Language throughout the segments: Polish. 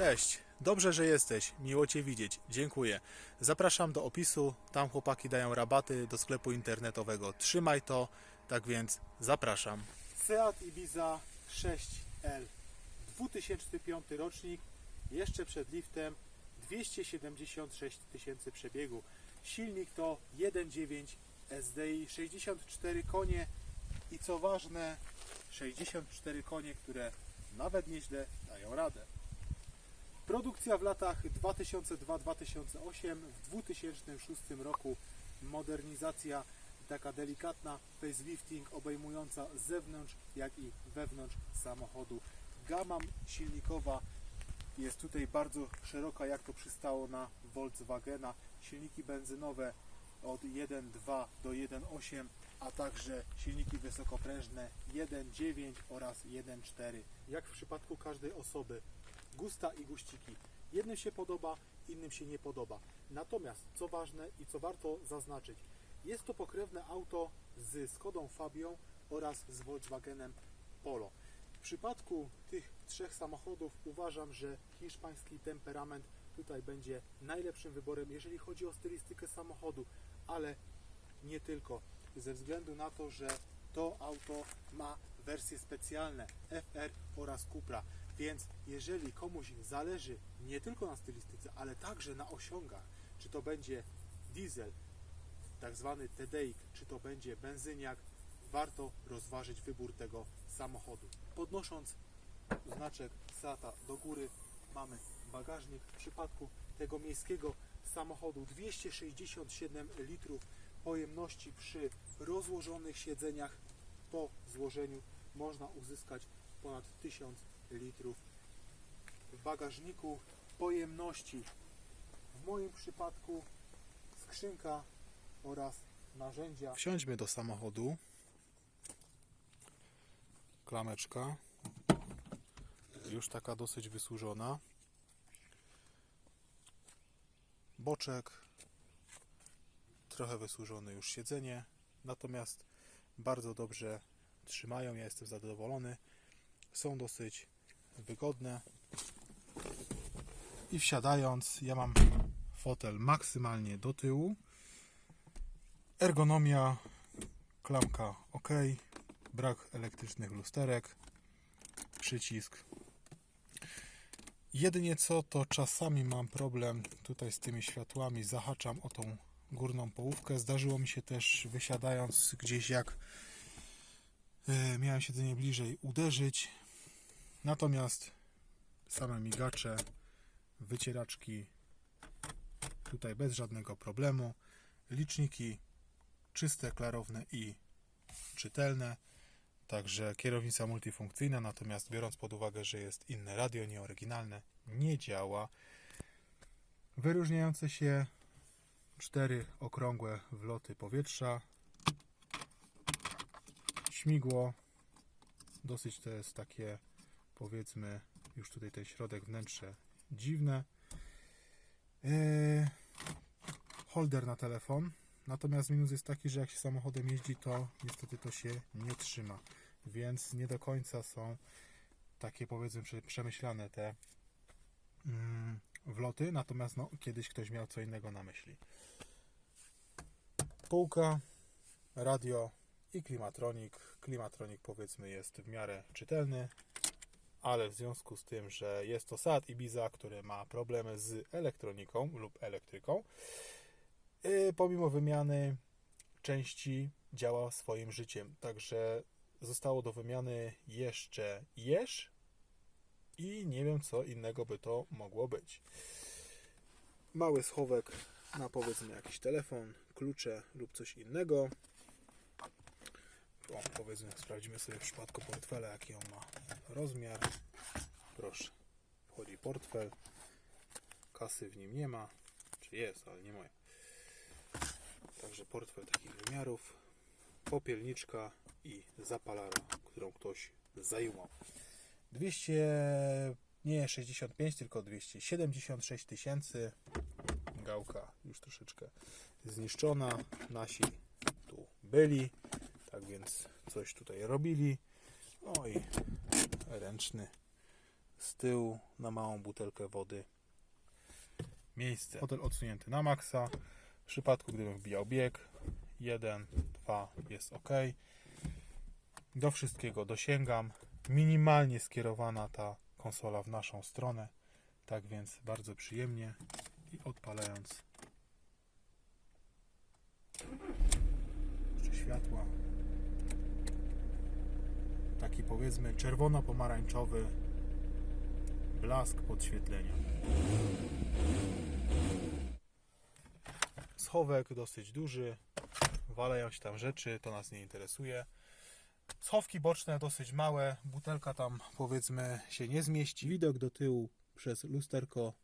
Cześć, dobrze, że jesteś, miło Cię widzieć, dziękuję. Zapraszam do opisu, tam chłopaki dają rabaty do sklepu internetowego. Trzymaj to, tak więc zapraszam. Seat Ibiza 6L, 2005 rocznik, jeszcze przed liftem, 276 tysięcy przebiegu. Silnik to 1.9 SDI, 64 konie i co ważne, 64 konie, które nawet nieźle dają radę. Produkcja w latach 2002-2008, w 2006 roku modernizacja taka delikatna facelifting obejmująca zewnątrz jak i wewnątrz samochodu. Gama silnikowa jest tutaj bardzo szeroka jak to przystało na Volkswagena. Silniki benzynowe od 1.2 do 1.8, a także silniki wysokoprężne 1.9 oraz 1.4. Jak w przypadku każdej osoby, gusta i guściki. Jednym się podoba, innym się nie podoba. Natomiast, co ważne i co warto zaznaczyć, jest to pokrewne auto z Skodą Fabią oraz z Volkswagenem Polo. W przypadku tych trzech samochodów uważam, że hiszpański temperament tutaj będzie najlepszym wyborem, jeżeli chodzi o stylistykę samochodu, ale nie tylko. Ze względu na to, że to auto ma wersje specjalne FR oraz Cupra, więc jeżeli komuś zależy nie tylko na stylistyce, ale także na osiągach, czy to będzie diesel, tak zwany TDI, czy to będzie benzyniak, warto rozważyć wybór tego samochodu. Podnosząc znaczek SATA do góry mamy bagażnik. W przypadku tego miejskiego samochodu 267 litrów pojemności przy rozłożonych siedzeniach po złożeniu można uzyskać ponad 1000 litrów w bagażniku pojemności. W moim przypadku skrzynka oraz narzędzia. Wsiądźmy do samochodu. Klameczka. Już taka dosyć wysłużona. Boczek. Trochę wysłużone już siedzenie. Natomiast bardzo dobrze trzymają. Ja jestem zadowolony. Są dosyć wygodne. I wsiadając, ja mam fotel maksymalnie do tyłu. Ergonomia, klamka ok, brak elektrycznych lusterek, przycisk. Jedynie co to czasami mam problem tutaj z tymi światłami, zahaczam o tą górną połówkę. Zdarzyło mi się też wysiadając gdzieś jak e, miałem siedzenie bliżej uderzyć. Natomiast same migacze, wycieraczki tutaj bez żadnego problemu. Liczniki czyste, klarowne i czytelne. Także kierownica multifunkcyjna, natomiast biorąc pod uwagę, że jest inne radio, nieoryginalne, nie działa. Wyróżniające się cztery okrągłe wloty powietrza. Śmigło. Dosyć to jest takie, powiedzmy, już tutaj ten środek wnętrze dziwne. Eee, holder na telefon. Natomiast minus jest taki, że jak się samochodem jeździ, to niestety to się nie trzyma. Więc nie do końca są takie powiedzmy prze- przemyślane te mm, wloty. Natomiast no, kiedyś ktoś miał co innego na myśli. Półka, radio i klimatronik. Klimatronik powiedzmy jest w miarę czytelny, ale w związku z tym, że jest to Seat Ibiza, który ma problemy z elektroniką lub elektryką, yy, pomimo wymiany części działa swoim życiem. Także zostało do wymiany jeszcze jeż i nie wiem co innego by to mogło być. Mały schowek na powiedzmy jakiś telefon, klucze lub coś innego. O, powiedzmy, sprawdzimy sobie w przypadku portfela, jaki on ma rozmiar. Proszę, wchodzi portfel. Kasy w nim nie ma. Czy jest, ale nie moja. Także portfel takich wymiarów. Popielniczka i zapalara, którą ktoś zajumał. 200, nie 65, tylko 276 tysięcy. Gałka już troszeczkę zniszczona. Nasi tu byli, więc coś tutaj robili. No i ręczny z tyłu na małą butelkę wody miejsce. Fotel odsunięty na maksa. W przypadku gdybym wbijał bieg 1, 2 jest ok. Do wszystkiego dosięgam. Minimalnie skierowana ta konsola w naszą stronę. Tak więc bardzo przyjemnie i odpalając jeszcze światła taki powiedzmy czerwono-pomarańczowy blask podświetlenia. Schowek dosyć duży, waleją się tam rzeczy, to nas nie interesuje. Schowki boczne dosyć małe, butelka tam powiedzmy się nie zmieści. Widok do tyłu przez lusterko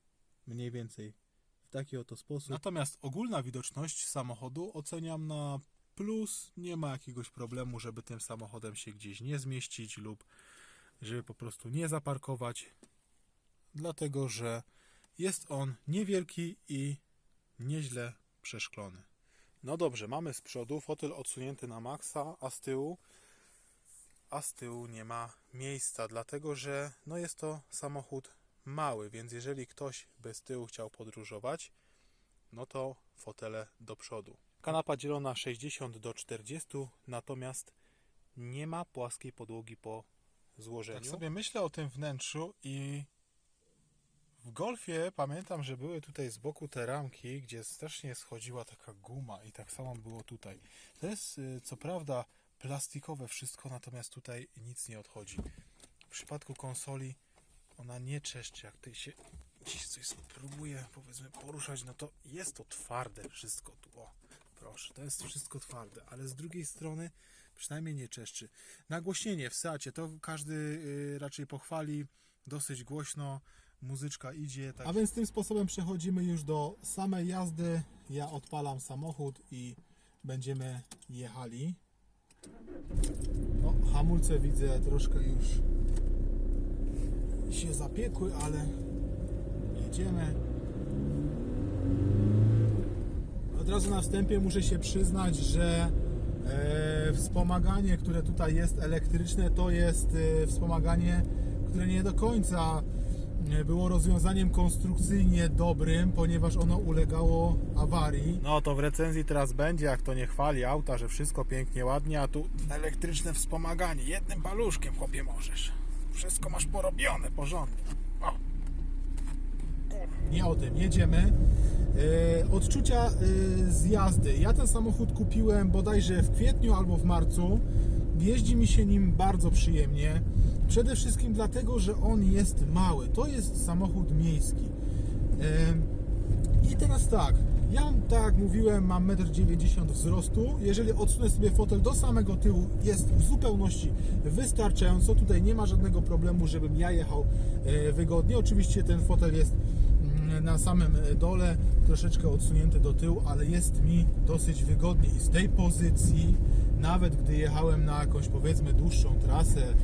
mniej więcej w taki oto sposób. Natomiast ogólna widoczność samochodu oceniam na plus. Nie ma jakiegoś problemu, żeby tym samochodem się gdzieś nie zmieścić lub żeby po prostu nie zaparkować, dlatego że jest on niewielki i nieźle przeszklony. No dobrze, mamy z przodu fotel odsunięty na maksa, a z tyłu a z tyłu nie ma miejsca, dlatego że no jest to samochód mały, więc jeżeli ktoś by z tyłu chciał podróżować, no to fotele do przodu. Kanapa dzielona 60 do 40, natomiast nie ma płaskiej podłogi po złożeniu. Tak sobie myślę o tym wnętrzu i w golfie pamiętam, że były tutaj z boku te ramki, gdzie strasznie schodziła taka guma i tak samo było tutaj. To jest y, co prawda plastikowe wszystko, natomiast tutaj nic nie odchodzi. W przypadku konsoli ona nie czeszczy, jak tutaj się gdzieś coś spróbuje powiedzmy poruszać, no to jest to twarde wszystko tu, o proszę, to jest wszystko twarde, ale z drugiej strony przynajmniej nie czeszczy. Nagłośnienie w Seacie, to każdy y, raczej pochwali, dosyć głośno, muzyczka idzie. Tak. A więc tym sposobem przechodzimy już do samej jazdy. Ja odpalam samochód i będziemy jechali. Hamulce widzę troszkę już się zapiekły, ale jedziemy. Od razu na wstępie muszę się przyznać, że e, wspomaganie, które tutaj jest elektryczne, to jest e, wspomaganie, które nie do końca e, było rozwiązaniem konstrukcyjnie dobrym, ponieważ ono ulegało awarii. No to w recenzji teraz będzie, jak to nie chwali auta, że wszystko pięknie, ładnie, a tu elektryczne wspomaganie. Jednym paluszkiem, chłopie, możesz. Wszystko masz porobione, porządnie. O. Nie o tym, jedziemy. E, odczucia e, z jazdy. Ja ten samochód kupiłem bodajże w kwietniu albo w marcu. Jeździ mi się nim bardzo przyjemnie. Przede wszystkim dlatego, że on jest mały. To jest samochód miejski. E, I teraz tak. Ja, tak jak mówiłem, mam 1,90 m wzrostu. Jeżeli odsunę sobie fotel do samego tyłu, jest w zupełności wystarczająco. Tutaj nie ma żadnego problemu, żebym ja jechał wygodnie. Oczywiście ten fotel jest na samym dole, troszeczkę odsunięty do tyłu, ale jest mi dosyć wygodnie i z tej pozycji, nawet gdy jechałem na jakąś powiedzmy dłuższą trasę, e,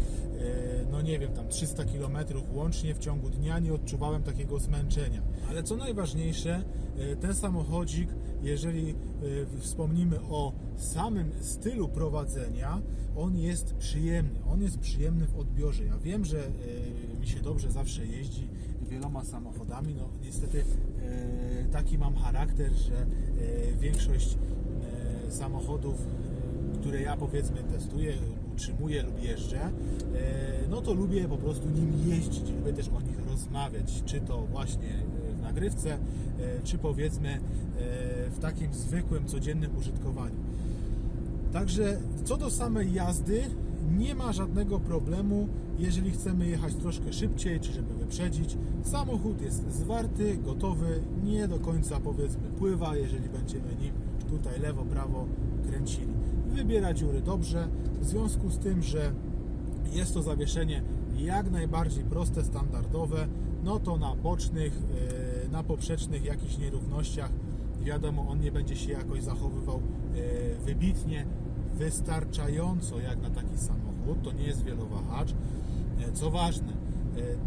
no nie wiem, tam 300 km łącznie w ciągu dnia nie odczuwałem takiego zmęczenia. Ale co najważniejsze, e, ten samochodzik, jeżeli e, wspomnimy o samym stylu prowadzenia, on jest przyjemny. On jest przyjemny w odbiorze. Ja wiem, że mi się dobrze zawsze jeździ wieloma samochodami. No niestety taki mam charakter, że większość samochodów, które ja powiedzmy testuję, utrzymuję lub jeżdżę, e, no to lubię po prostu nim jeździć, lubię też o nich rozmawiać, czy to właśnie w nagrywce, e, czy powiedzmy e, w takim zwykłym, codziennym użytkowaniu. Także co do samej jazdy, nie ma żadnego problemu, jeżeli chcemy jechać troszkę szybciej, czy żeby wyprzedzić. Samochód jest zwarty, gotowy, nie do końca powiedzmy pływa, jeżeli będziemy nim tutaj lewo, prawo kręcili. Wybiera dziury dobrze, w związku z tym, że jest to zawieszenie jak najbardziej proste, standardowe, no to na bocznych, e, na poprzecznych jakichś nierównościach wiadomo, on nie będzie się jakoś zachowywał e, wybitnie, wystarczająco jak na taki samochód, to nie jest wielowahacz. E, co ważne,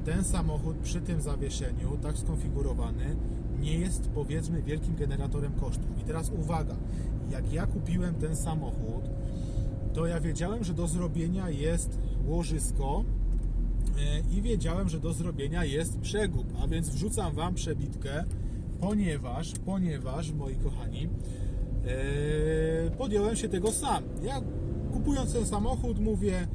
ten samochód przy tym zawieszeniu, tak skonfigurowany, nie jest powiedzmy wielkim generatorem kosztów. I teraz uwaga, jak ja kupiłem ten samochód, to ja wiedziałem, że do zrobienia jest łożysko E, i wiedziałem, że do zrobienia jest przegub, a więc wrzucam Wam przebitkę, ponieważ, ponieważ, moi kochani, e, podjąłem się tego sam. Ja kupując ten samochód mówię, e,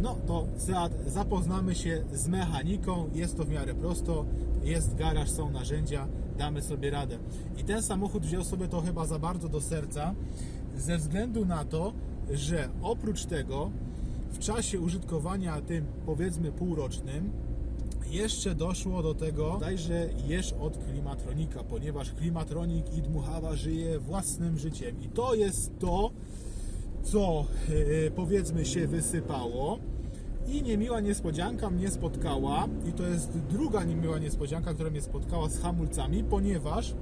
no to Seat, zapoznamy się z mechaniką, jest to w miarę prosto, jest garaż, są narzędzia, damy sobie radę. I ten samochód wziął sobie to chyba za bardzo do serca, ze względu na to, że oprócz tego w czasie użytkowania tym powiedzmy półrocznym jeszcze doszło do tego, dajże jesz od klimatronika, ponieważ klimatronik i dmuchawa żyje własnym życiem. I to jest to, co e, powiedzmy się wysypało. I niemiła niespodzianka mnie spotkała. I to jest druga niemiła niespodzianka, która mnie spotkała z hamulcami, ponieważ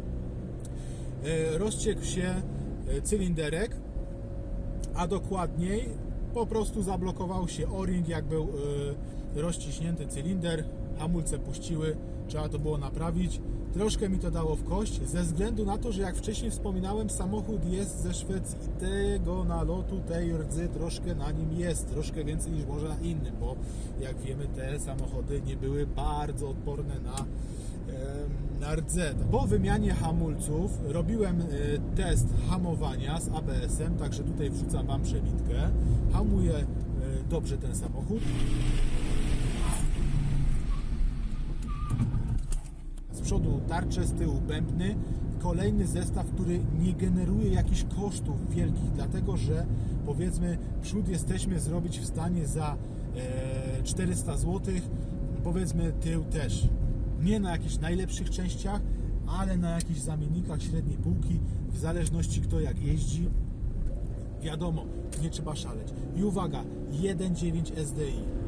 e, rozciekł się e, cylinderek, a dokładniej po prostu zablokował się o-ring, jak był rozciśnięty cylinder, hamulce puściły, trzeba to było naprawić. Troszkę mi to dało w kość, ze względu na to, że jak wcześniej wspominałem, samochód jest ze Szwecji tego nalotu, tej rdzy troszkę na nim jest, troszkę więcej niż może na innym, bo jak wiemy, te samochody nie były bardzo odporne na na. Po wymianie hamulców robiłem e, test hamowania z ABS-em, także tutaj wrzucam Wam przebitkę. Hamuje e, dobrze ten samochód. Przodu tarcze, z tyłu bębny. Kolejny zestaw, który nie generuje jakichś kosztów wielkich, dlatego że powiedzmy przód jesteśmy zrobić w stanie za e, 400 zł, powiedzmy tył też. Nie na jakichś najlepszych częściach, ale na jakichś zamiennikach średniej półki, w zależności kto jak jeździ. Wiadomo, nie trzeba szaleć. I uwaga, 1.9 SDI.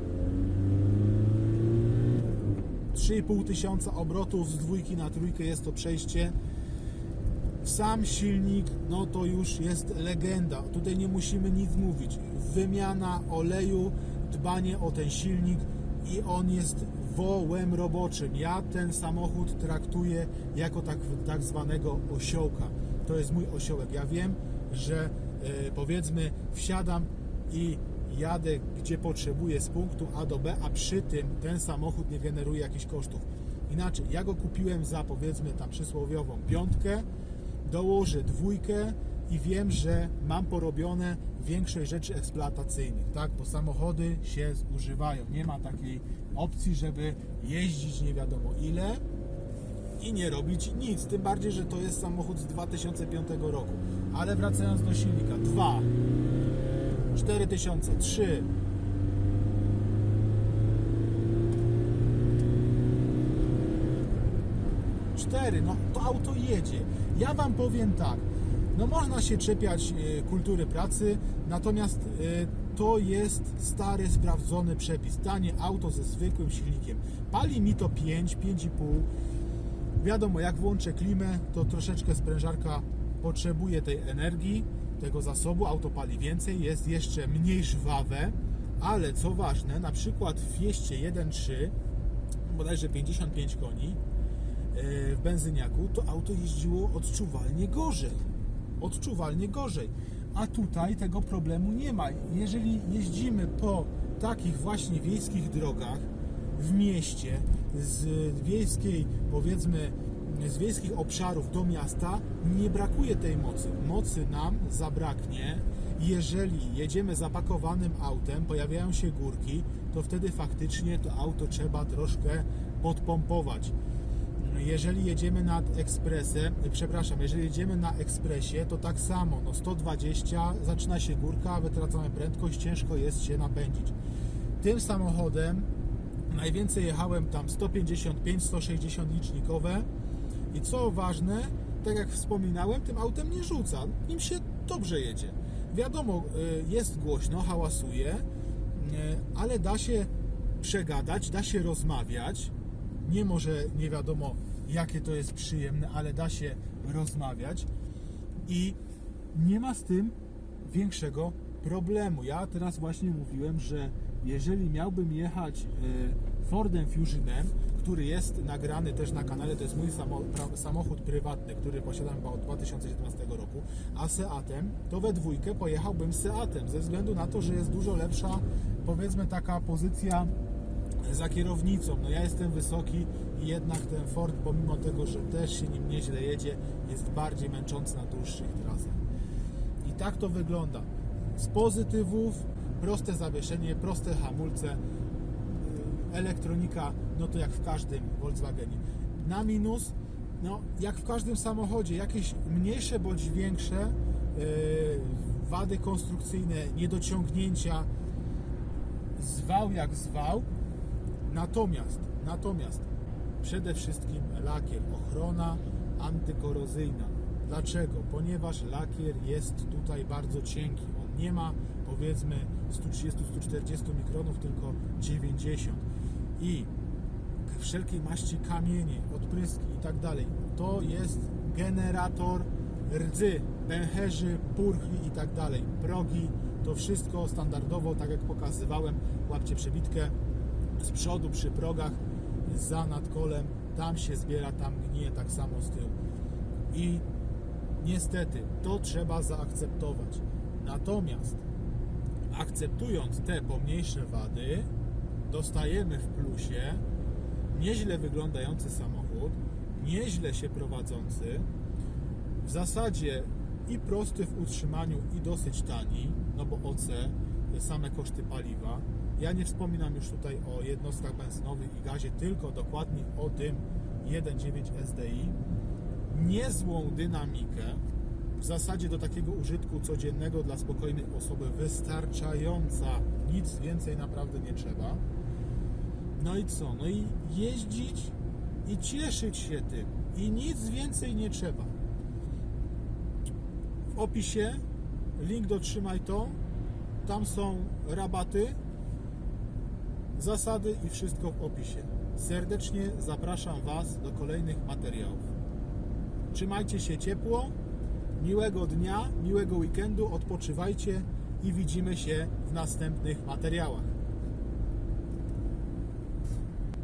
3,5 tysiąca obrotów z dwójki na trójkę jest to przejście. Sam silnik, no to już jest legenda. Tutaj nie musimy nic mówić. Wymiana oleju, dbanie o ten silnik i on jest wołem roboczym. Ja ten samochód traktuję jako tak, tak zwanego osiołka. To jest mój osiołek. Ja wiem, że e, powiedzmy wsiadam i jadę gdzie potrzebuję z punktu A do B, a przy tym ten samochód nie generuje jakichś kosztów. Inaczej, ja go kupiłem za powiedzmy tam przysłowiową piątkę, dołożę dwójkę i wiem, że mam porobione większość rzeczy eksploatacyjnych, tak? Bo samochody się zużywają. Nie ma takiej opcji, żeby jeździć nie wiadomo ile i nie robić nic. Tym bardziej, że to jest samochód z 2005 roku. Ale wracając do silnika, 2 4000, 3 4, no to auto jedzie. Ja Wam powiem tak, no można się czepiać e, kultury pracy, natomiast e, to jest stary, sprawdzony przepis. Tanie auto ze zwykłym silnikiem. Pali mi to 5, 5,5. Wiadomo, jak włączę klimę, to troszeczkę sprężarka potrzebuje tej energii, tego zasobu. Auto pali więcej, jest jeszcze mniej żwawe, ale co ważne, na przykład w Fieście 1.3 bodajże 55 koni e, w benzyniaku, to auto jeździło odczuwalnie gorzej. Odczuwalnie gorzej. A tutaj tego problemu nie ma. Jeżeli jeździmy po takich właśnie wiejskich drogach w mieście, z wiejskiej, powiedzmy, z wiejskich obszarów do miasta, nie brakuje tej mocy. Mocy nam zabraknie, jeżeli jedziemy zapakowanym autem, pojawiają się górki, to wtedy faktycznie to auto trzeba troszkę podpompować. Jeżeli jedziemy nad ekspresem, przepraszam, jeżeli jedziemy na ekspresie, to tak samo, no 120, zaczyna się górka, wytracamy prędkość, ciężko jest się napędzić. Tym samochodem najwięcej jechałem tam 155-160 licznikowe i co ważne, tak jak wspominałem, tym autem nie rzuca, nim się dobrze jedzie. Wiadomo, y, jest głośno, hałasuje, y, ale da się przegadać, da się rozmawiać. Nie może nie wiadomo, jakie to jest przyjemne, ale da się rozmawiać i nie ma z tym większego problemu. Ja teraz właśnie mówiłem, że jeżeli miałbym jechać y, Fordem Fusionem, który jest nagrany też na kanale, to jest mój samochód prywatny, który posiadam chyba od 2017 roku, a Seatem, to we dwójkę pojechałbym Seatem, ze względu na to, że jest dużo lepsza, powiedzmy taka pozycja za kierownicą. No ja jestem wysoki i jednak ten Ford, pomimo tego, że też się nim nieźle jedzie, jest bardziej męczący na dłuższych trasach. I tak to wygląda. Z pozytywów proste zawieszenie, proste hamulce, elektronika, no to jak w każdym Volkswagenie. Na minus, no jak w każdym samochodzie, jakieś mniejsze bądź większe yy, wady konstrukcyjne, niedociągnięcia, zwał jak zwał. Natomiast, natomiast przede wszystkim lakier, ochrona antykorozyjna. Dlaczego? Ponieważ lakier jest tutaj bardzo cienki. On nie ma powiedzmy 130-140 mikronów, tylko 90. I wszelkiej maści kamienie, odpryski i tak dalej. To jest generator rdzy, pęcherzy, purchli i tak dalej. Progi, to wszystko standardowo, tak jak pokazywałem, łapcie przebitkę z przodu przy progach, za nadkolem, tam się zbiera, tam gnije, tak samo z tyłu. I niestety to trzeba zaakceptować. Natomiast akceptując te pomniejsze wady, dostajemy w plusie nieźle wyglądający samochód, nieźle się prowadzący, w zasadzie i prosty w utrzymaniu i dosyć tani, no bo OC, same koszty paliwa. Ja nie wspominam już tutaj o jednostkach benzynowych i gazie, tylko dokładnie o tym 1.9 SDI. Niezłą dynamikę, w zasadzie do takiego użytku codziennego dla spokojnej osoby wystarczająca, nic więcej naprawdę nie trzeba. No i co? No i jeździć i cieszyć się tym. I nic więcej nie trzeba. W opisie link do Trzymaj to. Tam są rabaty, zasady i wszystko w opisie. Serdecznie zapraszam Was do kolejnych materiałów. Trzymajcie się ciepło, miłego dnia, miłego weekendu, odpoczywajcie i widzimy się w następnych materiałach.